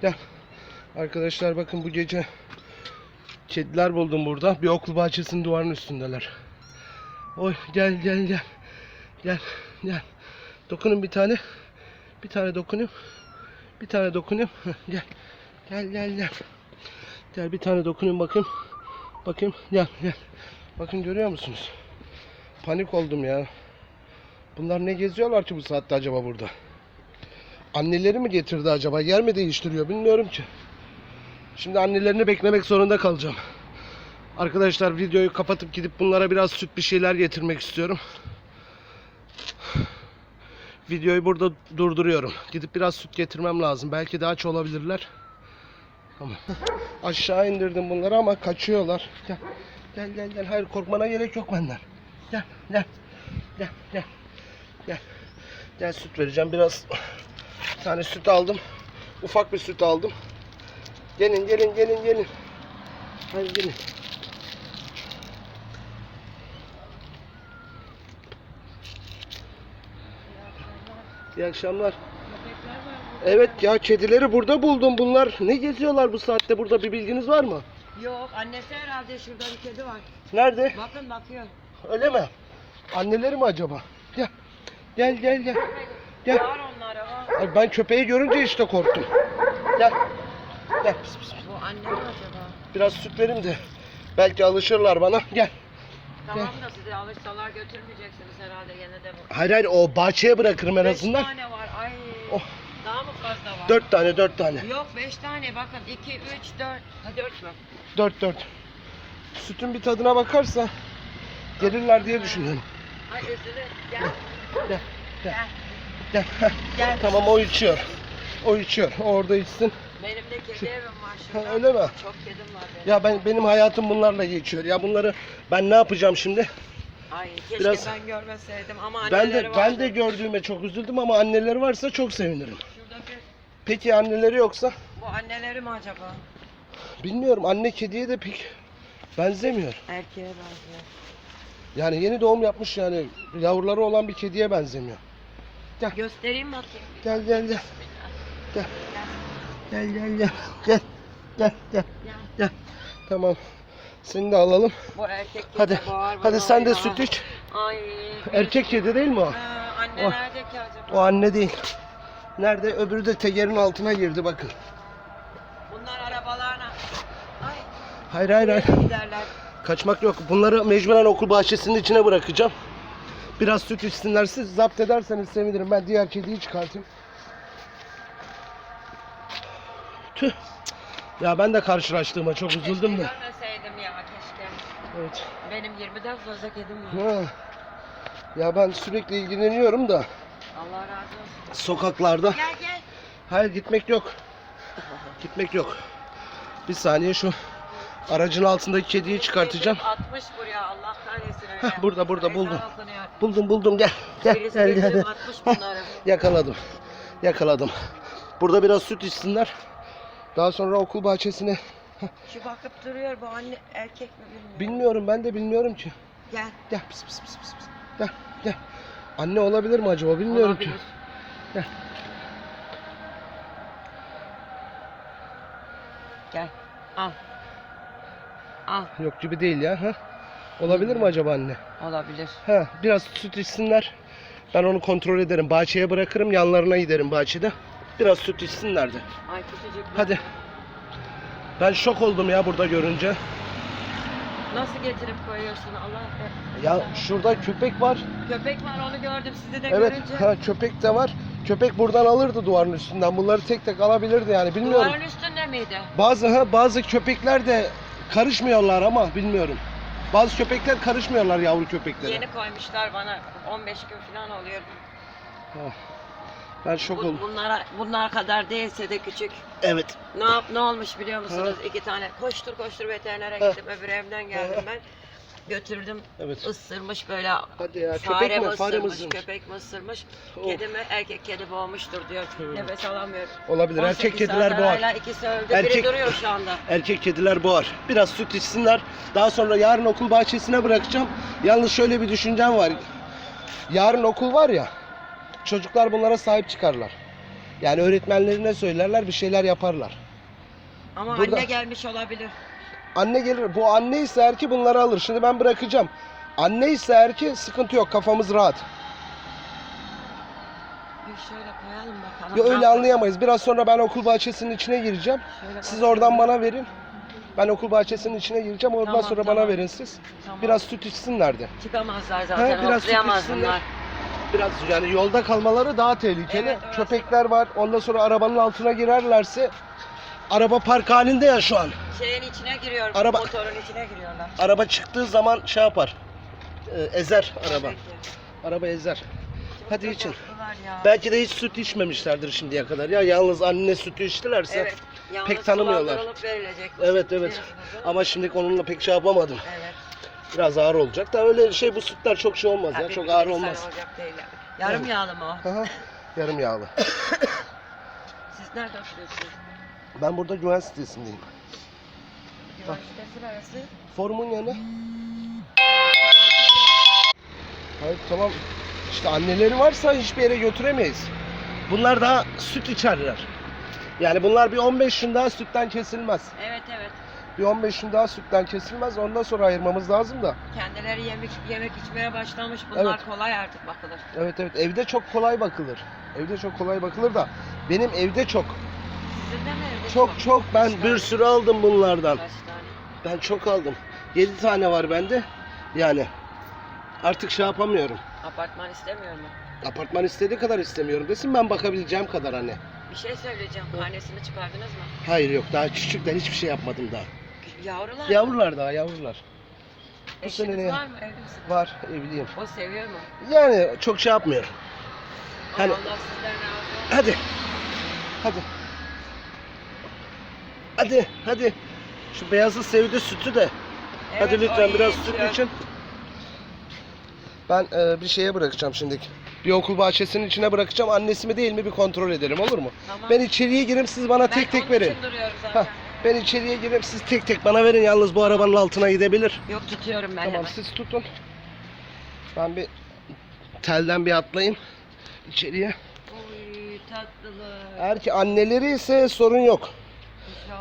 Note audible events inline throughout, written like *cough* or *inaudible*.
Gel. Arkadaşlar bakın bu gece kediler buldum burada. Bir okul bahçesinin duvarının üstündeler. Oy gel gel gel. Gel gel. Dokunun bir tane. Bir tane dokunayım. Bir tane dokunayım. Gel. Gel gel gel. Gel bir tane dokunayım bakayım. Bakayım gel gel. Bakın görüyor musunuz? Panik oldum ya. Bunlar ne geziyorlar ki bu saatte acaba burada? Anneleri mi getirdi acaba? Yer mi değiştiriyor bilmiyorum ki. Şimdi annelerini beklemek zorunda kalacağım. Arkadaşlar videoyu kapatıp gidip bunlara biraz süt bir şeyler getirmek istiyorum. Videoyu burada durduruyorum. Gidip biraz süt getirmem lazım. Belki de aç olabilirler. Tamam. Aşağı indirdim bunları ama kaçıyorlar. Gel. Gel gel gel. Hayır korkmana gerek yok benden. Gel gel. Gel gel. Gel. Gel süt vereceğim. Biraz bir tane süt aldım. Ufak bir süt aldım. Gelin gelin gelin gelin. Hadi gelin. İyi akşamlar. Evet ya kedileri burada buldum. Bunlar ne geziyorlar bu saatte burada bir bilginiz var mı? Yok annesi herhalde şurada bir kedi var. Nerede? Bakın bakıyor. Öyle mi? Anneleri mi acaba? Gel. Gel gel gel. Gel. Ay ben köpeği görünce işte korktum. Gel. Gel. Pis, pis. Bu anne mi acaba? Biraz süt verin de belki alışırlar bana. Gel. Tamam da size alışsalar götürmeyeceksiniz herhalde gene de bu. Hayır hayır o bahçeye bırakırım en Beş azından. tane var. Ay. Oh. Daha mı fazla var? Dört tane dört tane. Yok beş tane bakın. iki, üç, dört. Ha dört mü? Dört dört. Sütün bir tadına bakarsa gelirler diye düşünüyorum. Ay üzülür. Gel. Gel. Gel. Gel. Heh. Gel. Tamam o içiyor. O içiyor. Orada içsin. Benim de kedi evim var Ha, şurada. öyle mi? Çok kedim var benim. Ya ben benim hayatım bunlarla geçiyor. Ya bunları ben ne yapacağım şimdi? Ay keşke biraz- ben görmeseydim ama Ben anneleri de vardı. ben de gördüğüme çok üzüldüm ama anneleri varsa çok sevinirim. Şuradaki Peki anneleri yoksa? bu anneleri mi acaba? Bilmiyorum. Anne kediye de pek benzemiyor. Erkeğe benziyor. Yani yeni doğum yapmış yani yavruları olan bir kediye benzemiyor. Göstereyim mi atayım? Gel gel gel. Gel. Gel gel gel. Gel. Gel gel. Gel. Gel. Tamam. Seni de alalım. Bu erkek kedi Hadi. bağır Hadi sen de süt iç. Ay. Erkek kedi değil mi o? Ha, anne O- nerede ki acaba? O anne değil. Nerede? Öbürü de tegerin altına girdi bakın. Bunlar arabalarla. Ay. Hayır hayır hayır. Giderler. Kaçmak yok. Bunları mecburen okul bahçesinin içine bırakacağım. Biraz süt içsinler. Siz zapt ederseniz sevinirim. Ben diğer kediyi çıkartayım. Tüh. Ya ben de karşılaştığıma çok üzüldüm de. Keşke görmeseydim ya keşke. Evet. Benim 20'den fazla kedim var. Ha. Ya ben sürekli ilgileniyorum da Allah razı olsun. sokaklarda. Gel gel. Hayır gitmek yok. Gitmek yok. Bir saniye şu aracın altındaki kediyi çıkartacağım. Atmış buraya Allah kahretsin. Heh, burada, burada, buldum. Buldum buldum gel. Gel Birisi gel gel. gel. Heh. Yakaladım. Yakaladım. Burada biraz süt içsinler. Daha sonra okul bahçesine. Şu bakıp duruyor bu anne erkek mi bilmiyorum. Bilmiyorum ben de bilmiyorum ki. Gel. Gel pis pis pis pis. pis. Gel gel. Anne olabilir mi acaba bilmiyorum Olabilir. ki. Gel. Gel. Al. Al. Yok gibi değil ya. Ha? Olabilir mi acaba anne? Olabilir. Ha, biraz süt içsinler. Ben onu kontrol ederim. Bahçeye bırakırım. Yanlarına giderim bahçede. Biraz süt içsinler de. Ay küçücük. Hadi. Ben şok oldum ya burada görünce. Nasıl getirip koyuyorsun Allah Ya şurada köpek var. Köpek var onu gördüm sizi de Evet, görünce. ha, köpek de var. Köpek buradan alırdı duvarın üstünden. Bunları tek tek alabilirdi yani bilmiyorum. Duvarın üstünde miydi? Bazı ha, bazı köpekler de karışmıyorlar ama bilmiyorum. Bazı köpekler karışmıyorlar yavru köpeklere. Yeni koymuşlar bana 15 gün falan oluyor. Ben şok Bu, oldum. bunlara bunlar kadar değilse de küçük. Evet. Ne yap ne olmuş biliyor musunuz? İki tane koştur koştur veterinere Ha. gittim. Öbür evden geldim ben. Götürdüm. Evet. Isırmış böyle. Hadi ya köpek mi mi? Fare mi ısırmış, ısırmış? köpek mi ısırmış? Of. Kedi mi? Erkek kedi boğmuştur diyor. Nefes alamıyor. Olabilir. 18 Erkek kediler saat boğar. arayla ikisi öldü. Erkek- Biri duruyor şu anda. *laughs* Erkek kediler boğar. Biraz süt içsinler. Daha sonra yarın okul bahçesine bırakacağım. Yalnız şöyle bir düşüncem var. Yarın okul var ya. Çocuklar bunlara sahip çıkarlar. Yani öğretmenlerine söylerler bir şeyler yaparlar. Ama Burada- anne gelmiş olabilir. Anne gelir. Bu anne ise eğer ki bunları alır. Şimdi ben bırakacağım. Anne ise eğer ki sıkıntı yok. Kafamız rahat. Bir şöyle koyalım bakalım. Ya öyle anlayamayız. Biraz sonra ben okul bahçesinin içine gireceğim. Şöyle Siz oradan bana verin. Ben okul bahçesinin içine gireceğim. Oradan Tamam, sonra tamam. bana verin siz. Tamam. Biraz süt içsinler de. Çıkamazlar zaten. biraz Hoplayamaz bunlar. Biraz yani yolda kalmaları daha tehlikeli. Evet, orası- Köpekler var. Ondan sonra arabanın altına girerlerse araba park halinde ya şu an. Şeyin içine giriyor. Araba- Motorun içine giriyorlar. Araba çıktığı zaman şey yapar. e, ezer araba. Araba ezer. Hadi için. korktular ya. Belki de hiç süt içmemişlerdir şimdiye kadar. Ya yalnız anne sütü içtilerse. Evet. Yalnız pek tanımıyorlar. sulandırılıp verilecek. Evet evet. Biliyorsunuz? Ama şimdi onunla pek şey yapamadım. Evet. Biraz ağır olacak da öyle şey bu sütler çok şey olmaz ya. Çok ağır olmaz. Olacak değil. Yarım yağlı mı o? Aha, Yarım yağlı. Siz nerede oturuyorsunuz? Ben burada güven sitesindeyim. Üniversitesi neresi? Forumun yanı. Hayır tamam. İşte anneleri varsa hiçbir yere götüremeyiz. Bunlar daha süt içerler. Yani bunlar bir 15 gün daha sütten kesilmez. Evet evet. Bir 15 gün daha sütten kesilmez. Ondan sonra ayırmamız lazım da. Kendileri yemek yemek içmeye başlamış. Bunlar Evet. kolay artık bakılır. Evet evet evde çok kolay bakılır. Evde çok kolay bakılır da benim evde çok Sizin de mi evde çok çok ben Kaç bir tane? sürü aldım bunlardan. Kaç tane? Ben çok aldım. 7 tane var bende. Yani artık şey yapamıyorum. Apartman istemiyor mu? Apartman istediği kadar istemiyorum desin ben bakabileceğim kadar hani. Bir şey söyleyeceğim. Karnesini çıkardınız mı? Hayır yok daha küçükler hiçbir şey yapmadım daha. Yavrular. Yavrular daha yavrular. bu Eşiniz sene ne? var mı? Evli? Var evliyim. O seviyor mu? Yani çok şey yapmıyorum. Hani- Allah sizden razı olsun. Hadi. Hadi. Hadi hadi. Şu beyazı sevdi sütü de. hadi Evet, o lütfen biraz süt için. Ben e, bir şeye bırakacağım şimdi. Bir okul bahçesinin içine bırakacağım. Annesi mi değil mi bir kontrol edelim olur mu? Tamam. Ben içeriye gireyim siz bana tek tek verin. Hah, ben içeriye gireyim siz tek tek bana verin. Yalnız bu arabanın altına gidebilir. Yok tutuyorum ben tamam hemen. siz tutun. Ben bir telden bir atlayayım içeriye. Oy tatlılık. Eğer ki anneleri ise sorun yok.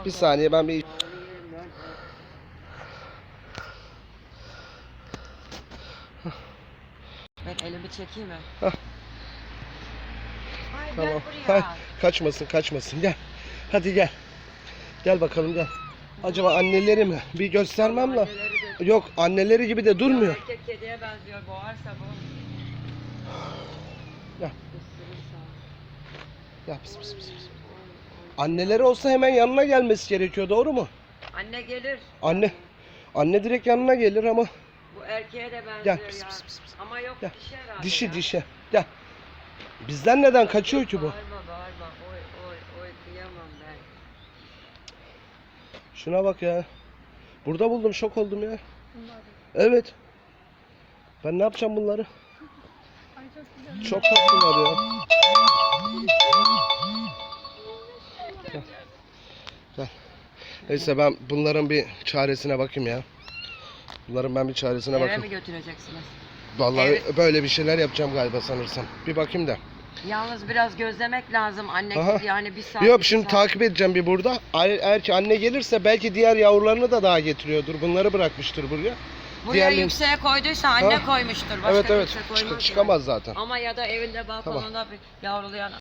Bir saniye ben bir Ben elimi çekeyim mi? Hah. Ay tamam. gel Hay, kaçmasın kaçmasın gel. Hadi gel. Gel bakalım gel. Acaba anneleri mi? Bir göstermem la. Yok anneleri gibi de durmuyor. Erkek kediye benziyor. Boğarsa bu. Gel. Isırırsa. Ya pıs pıs pıs. Anneleri olsa hemen yanına gelmesi gerekiyor doğru mu? Anne gelir. Anne. Anne direkt yanına gelir ama Bu erkeğe de benziyor Gel, ya. pıs, pıs, pıs, pıs. Ama yok Gel. dişi herhalde dişi ya. dişe. Gel. Bizden neden kaçıyor ki bu? Bağırma bağırma. Oy oy oy kıyamam ben. Şuna bak ya. Burada buldum şok oldum ya. Evet. Ben ne yapacağım bunları? Çok tatlılar ya. Gel. Gel. Neyse ben bunların bir çaresine bakayım ya. Bunların ben bir çaresine Eve bakayım. mi götüreceksiniz? Vallahi Evet. böyle bir şeyler yapacağım galiba sanırsam. Bir bakayım da. Yalnız biraz gözlemek lazım. Anne Aha. yani bir saat. Yok iki şimdi saat. takip edeceğim bir burada. Eğer eğer ki anne gelirse belki diğer yavrularını da daha getiriyordur. Bunları bırakmıştır buraya. Buraya diğerlerini- yükseğe koyduysa anne Ha? koymuştur. Başka evet evet. kimse Çık- koymaz yani. çıkamaz zaten. Ama ya da evinde balkonunda bir yavrulayan